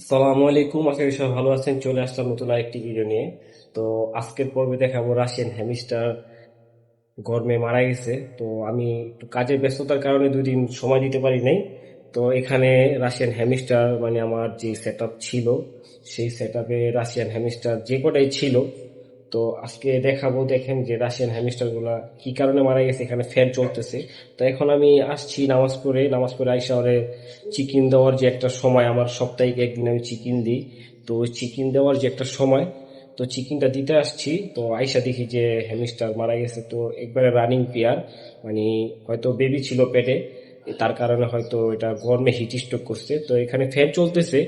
আসসালামু আলাইকুম, আশা করি সবাই ভালো আছেন। চলে আসলাম নতুন আরেকটি ভিডিও নিয়ে। তো আজকের পর্বে দেখাবো রাশিয়ান হ্যামিস্টার গরমে মারা গেছে। তো আমি একটু কাজের ব্যস্ততার কারণে দুই দিন সময় দিতে পারি নাই। তো এখানে রাশিয়ান হ্যামিস্টার মানে আমার যে সেট ছিল, সেই সেট রাশিয়ান হ্যামিস্টার যে কটাই ছিল তো আজকে দেখাবো, দেখেন যে রাশিয়ান হ্যামিস্টারগুলা কি কারণে মারা গেছে, এখানে ফ্যান চলতেছে। তো এখন আমি আসছি নামাজ পড়ে নামাজ পড়ে আইসা ওরে চিকেন দেওয়ার যে একটা সময়, আমার সপ্তাহে একদিন আমি চিকেন দিই। তো চিকেন দেওয়ার যে একটা সময়, তো চিকেনটা দিতে আসছি। তো আইসা দেখি যে হ্যামিস্টার মারা গেছে। তো একবারে রানিং পেয়ার মানে হয়তো বেবি ছিল পেটে, তার কারণে হয়তো এটা গরমে হিট স্ট্রোক করছে। তো এখানে ফ্যান চলতেছে।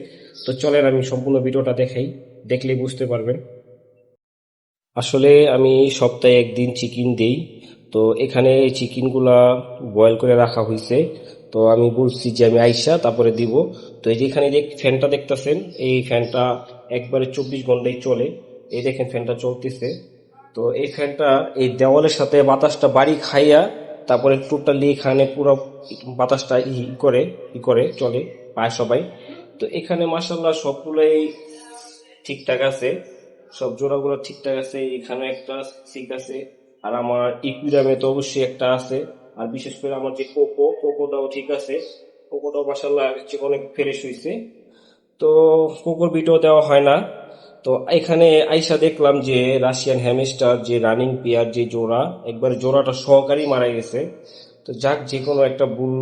তো চলেন আমি সম্পূর্ণ ভিডিওটা দেখাই, দেখলেই বুঝতে পারবেন। আসলে আমি সপ্তাহে একদিন চিকেন দেই। তো এখানে এই চিকেনগুলা বয়েল করে রাখা হয়েছে তো আমি বলছি যে আমি আইসা তারপরে দিব। তো এই যে এখানে ফ্যানটা দেখতেছেন? এই ফ্যানটা একবারে চব্বিশ ঘন্টায় চলে। এই দেখেন ফ্যানটা চলতেছে। তো এই ফ্যানটা এই দেওয়ালের সাথে বাতাসটা বাড়ি খাইয়া তারপরে টোটালি এখানে পুরো বাতাসটা ই করে ই করে, চলে, পায় সবাই। তো এখানে মাসাল্লাহ সবগুলোই ঠিকঠাক আছে। সব জোড়াগুলো ঠিকঠাক আছে এখানে একটা সিক আছে। আর আমার ইকুইরামে তো অবশ্যই একটা আছে। আর বিশেষ করে আমার যে কোকো, কোকোটাও ঠিক আছে। কোকোটাও মাসাল্লাহ অনেক ফ্রেশ হয়েছে তো কোকোর বিটও দেওয়া হয় না। তো এখানে আইসা দেখলাম যে রাশিয়ান হ্যামস্টার যে রানিং পেয়ার যে জোড়া, একবার জোড়াটা সহকারী মারা গেছে। তো যাক, যে কোনো একটা ভুল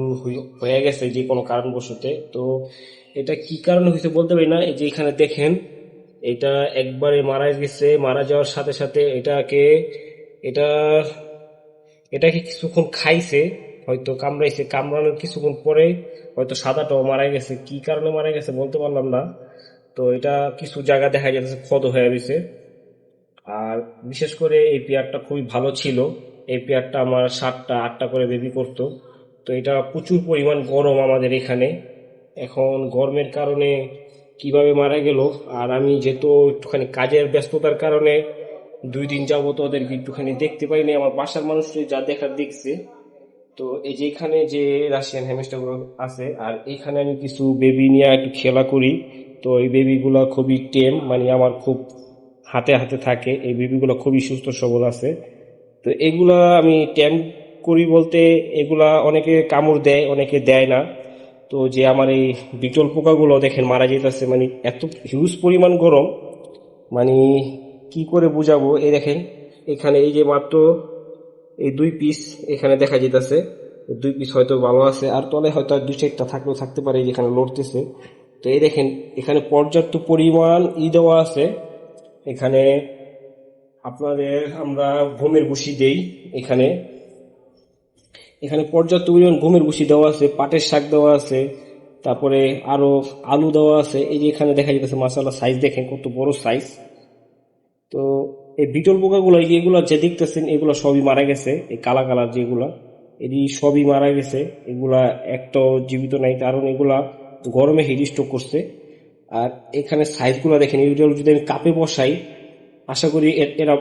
হয়ে গেছে যে কোনো কারণবশতে। তো এটা কি কারণে হয়েছে বলতে পারি না। এই যে এখানে দেখেন এটা একবারে মারা গেছে, মারা যাওয়ার সাথে সাথে এটাকে, এটা এটাকে কিছুক্ষণ খাইছে, হয়তো কামড়াইছে, কামড়ানোর কিছুক্ষণ পরে হয়তো সাদাটাও মারা গেছে। কি কারণে মারা গেছে বলতে পারলাম না। তো এটা কিছু জায়গা দেখা যাচ্ছে ক্ষত হয়ে গেছে। আর বিশেষ করে এই পেয়ারটা খুবই ভালো ছিল। এই পেয়ারটা আমার সাতটা, আটটা করে বেবি করতো। তো এটা প্রচুর পরিমাণ গরম আমাদের এখানে। এখন গরমের কারণে কীভাবে মারা গেল, আর আমি যেহেতু একটুখানি কাজের ব্যস্ততার কারণে দুই দিন যাবত ওদেরকে একটুখানি দেখতে পাইনি, আমার বাসার মানুষ যা দেখার দেখছে। তো এই যে এখানে যে রাশিয়ান হ্যামস্টার আছে, আর এখানে আমি কিছু বেবি নিয়ে একটু খেলা করি, তো এই বেবিগুলো খুবই টেম মানে আমার খুব হাতে হাতে থাকে, এই বেবিগুলো খুবই সুস্থ সবল আছে। তো এগুলা আমি টেম করি বলতে এগুলা অনেকে কামড় দেয়, অনেকে দেয় না। তো যে আমার এই বিটল পোকাগুলো দেখেন মারা যেতেছে মানে এত হিউজ পরিমাণ গরম মানে কি করে বুঝাবো? এই দেখেন, এখানে এই যে মাত্র এই দুই পিস এখানে দেখা যেতেছে দুই পিস হয়তো ভালো আছে, আর তলে হয়তো আর দুই চারটা থাকলেও থাকতে পারে যেখানে লড়তেছে। তো এই দেখেন, এখানে পর্যাপ্ত পরিমাণ ই দেওয়া আছে। এখানে আপনাদের আমরা ঘুমের ভুসি দেই, এখানে। এখানে পর্যাপ্ত পরিমাণ গমের ভুসি দেওয়া আছে, পাটের শাক দেওয়া আছে, তারপরে আরও আলু দেওয়া আছে। এই যে এখানে দেখা যাচ্ছে মাসালা সাইজ দেখেন কত বড় সাইজ তো এই বিটল পোকাগুলো এগুলো যে দেখতেছেন, এগুলো সবই মারা গেছে, এই কালা কালার যেগুলা। এটি সবই মারা গেছে, এগুলা একটাও জীবিত নাই, কারণ এগুলা গরমে হিট করছে। আর এখানে সাইজগুলো দেখেন এগুলো যদি আমি কাপে বসাই, আশা করি এরা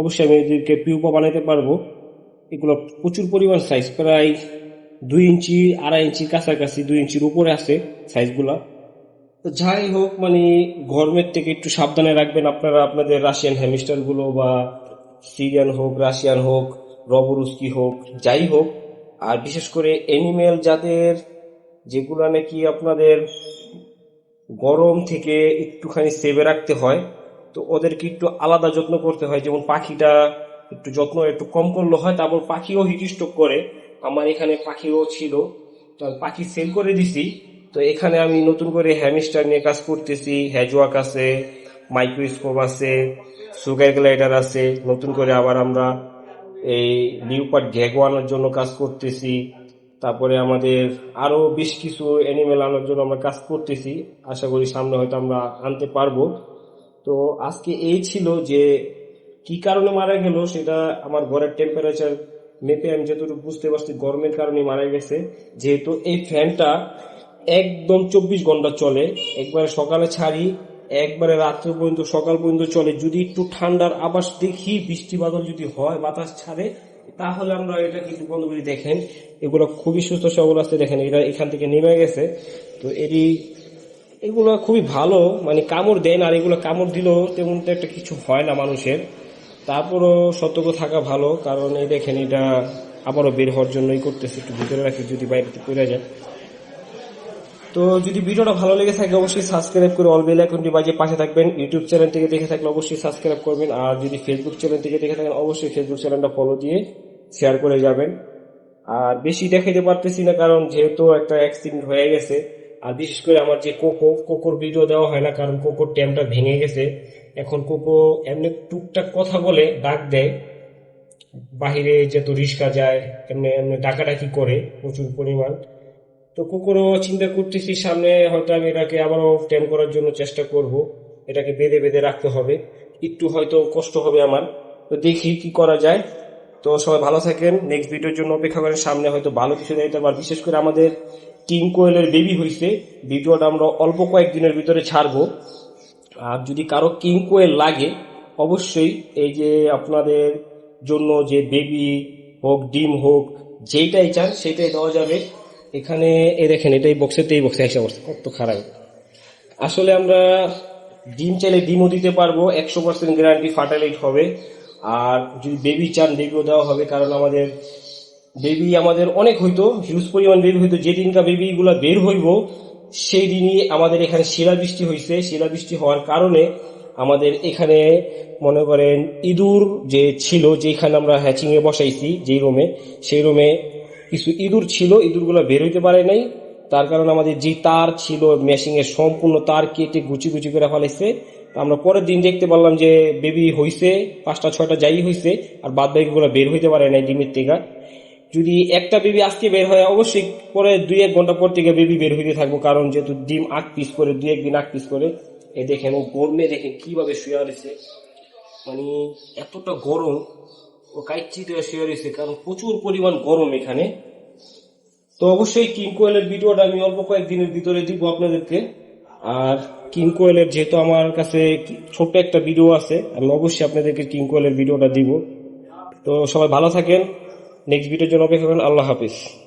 অবশ্যই আমি এদেরকে পিউপা বানাতে পারব। এগুলো প্রচুর পরিমাণ সাইজ প্রায় দুই ইঞ্চি, আড়াই ইঞ্চির কাছাকাছি, দুই ইঞ্চির উপরে আছে সাইজগুলা তো যাই হোক মানে গরমের থেকে একটু সাবধানে রাখবেন আপনারা, আপনাদের রাশিয়ান হ্যামিস্টারগুলো বা সিরিয়ান হোক রাশিয়ান হোক রবরুস্কি হোক, যাই হোক। আর বিশেষ করে এনিমেল যাদের, যেগুলা নাকি আপনাদের গরম থেকে একটুখানি সেভে রাখতে হয়, তো ওদেরকে একটু আলাদা যত্ন করতে হয়। যেমন পাখিটা একটু যত্ন একটু কম করলে, হয় তারপর পাখিও হিটস্ট্রোক করে। আমার এখানে পাখিও ছিল। তো আমি পাখি সেল করে দিছি। তো এখানে আমি নতুন করে হ্যামিস্টার নিয়ে কাজ করতেছি। হ্যাজওয়াক আছে মাইক্রোস্কোপ আছে সুগার গ্লাইডার আছে। নতুন করে আবার আমরা এই লিউপার্ড গ্যাগো আনার জন্য কাজ করতেছি। তারপরে আমাদের আরও বেশ কিছু অ্যানিমেল আনার জন্য আমরা কাজ করতেছি। আশা করি সামনে হয়তো আমরা আনতে পারব। তো আজকে এই ছিল যে কি কারণে মারা গেল সেটা আমার ঘরের টেম্পারেচার মেপে আমি যতটুকু বুঝতে পারছি, গরমের কারণে মারা গেছে। যেহেতু এই ফ্যানটা একদম চব্বিশ ঘণ্টা চলে, একবারে সকালে ছাড়ি, একবারে রাত্রে পর্যন্ত, সকাল পর্যন্ত চলে। যদি একটু ঠান্ডার আবাস দেখি, বৃষ্টি বাদল যদি হয়, বাতাস ছাড়ে, তাহলে আমরা এটা কিছু বন্ধ করি দেখেন। এগুলো খুবই সুস্থ সবল আছে, দেখেন এটা এখান থেকে নেমে গেছে। তো এরই এগুলো খুবই ভালো মানে কামড় দেয় না, আর এগুলো কামড় দিলেও তেমন তো একটা কিছু হয় না মানুষের। তারপরও সতর্ক থাকা ভালো, কারণ এই দেখেন এটা আবারও বের হওয়ার জন্যই করতেছে, একটু ভিতরে রাখি যদি বাইরেতে পড়ে যায়। তো যদি ভিডিওটা ভালো লেগে থাকে অবশ্যই সাবস্ক্রাইব করে অল বেল আইকনটি বাজিয়ে পাশে থাকবেন। ইউটিউব চ্যানেল থেকে দেখে থাকলে অবশ্যই সাবস্ক্রাইব করবেন, আর যদি ফেসবুক চ্যানেল থেকে দেখে থাকেন, অবশ্যই ফেসবুক চ্যানেলটা ফলো দিয়ে শেয়ার করে যাবেন। আর বেশি দেখাইতে পারতেছি না, কারণ যেহেতু একটা অ্যাক্সিডেন্ট হয়ে গেছে, আর বিশেষ করে আমার যে কোকো, কোকোর ভিডিও দেওয়া হয় না, কারণ কোকোর ট্যামটা ভেঙে গেছে। এখন কোকো এমনি টুকটাক কথা বলে ডাক দেয়। বাহিরে যেহেতু রিক্সা যায়, এমনি এমনি ডাকাডাকি করে প্রচুর পরিমাণ। তো কুকুরও চিন্তা করতেছি, সামনে হয়তো আমি এটাকে আবারও টেম করার জন্য চেষ্টা করব। এটাকে বেঁধে বেঁধে রাখতে হবে। একটু হয়তো কষ্ট হবে আমার। তো দেখি কি করা যায়। তো সবাই ভালো থাকেন। নেক্সট ভিডিওর জন্য অপেক্ষা করেন। সামনে হয়তো ভালো কিছু দিতে পার বিশেষ করে আমাদের কিং কোয়েলের বেবি হয়েছে ভিডিওটা আমরা অল্প কয়েকদিনের ভিতরে ছাড়বো। আর যদি কারও কিং কোয়েল লাগে, অবশ্যই এই যে আপনাদের জন্য যে বেবি হোক, ডিম হোক, যেইটাই চান সেটাই দেওয়া যাবে। এখানে এ দেখেন, এটাই বক্সের এই বক্সে এসে বসে কত খারাপ। আসলে আমরা ডিম চাইলে ডিমও দিতে পারব, একশো পার্সেন্ট গ্যারান্টি ফার্টালাইট হবে। আর যদি বেবি চান বেবিও দেওয়া হবে, কারণ আমাদের বেবি আমাদের অনেক হইতো হিউজ পরিমাণ বেবি হইতো। যেদিনকা বেবিগুলো বের হইব সেই দিনই আমাদের এখানে শিলাবৃষ্টি হয়েছে। শিলাবৃষ্টি হওয়ার কারণে আমাদের এখানে মনে করেন ইঁদুর যে ছিল, যেখানে আমরা হ্যাচিং এ বসাইছি, যেই রুমে, সেই রুমে কিছু ইঁদুর ছিল। ইঁদুরগুলো বের হইতে পারে নাই। তার কারণে আমাদের যে তার ছিল মেশিং এর সম্পূর্ণ তার কেটে গুচি গুচি করে ফেলাইছে। তা আমরা পরের দিন দেখতে পারলাম যে বেবি হইছে, পাঁচটা, ছয়টা, যাই হইছে, আর বাদ বাকিগুলো বের হইতে পারে নাই ডিমের থেকে যদি একটা বেবি আজকে বের হয়, অবশ্যই পরে দুই এক ঘণ্টা পর থেকে বেবি বের হইতে থাকব, কারণ যেহেতু ডিম আট পিস করে, দুই একদিন আট পিস করে, এ দেখেন, ও গরমে দেখেন কীভাবে শুয়ে রয়েছে। মানে এতটা গরম, ও কাইচিতে শুয়ে রয়েছে, কারণ প্রচুর পরিমাণ গরম এখানে। তো অবশ্যই কিং কোয়েলের ভিডিওটা আমি অল্প কয়েকদিনের ভিতরে দিব আপনাদেরকে। আর কিং কোয়েলের যেহেতু আমার কাছে ছোট্ট একটা ভিডিও আছে, আমি অবশ্যই আপনাদেরকে কিং কোয়েলের ভিডিওটা দিব। তো সবাই ভালো থাকেন। নেক্সট ভিডিওর জন্য অপেক্ষা করেন। আল্লাহ হাফিজ।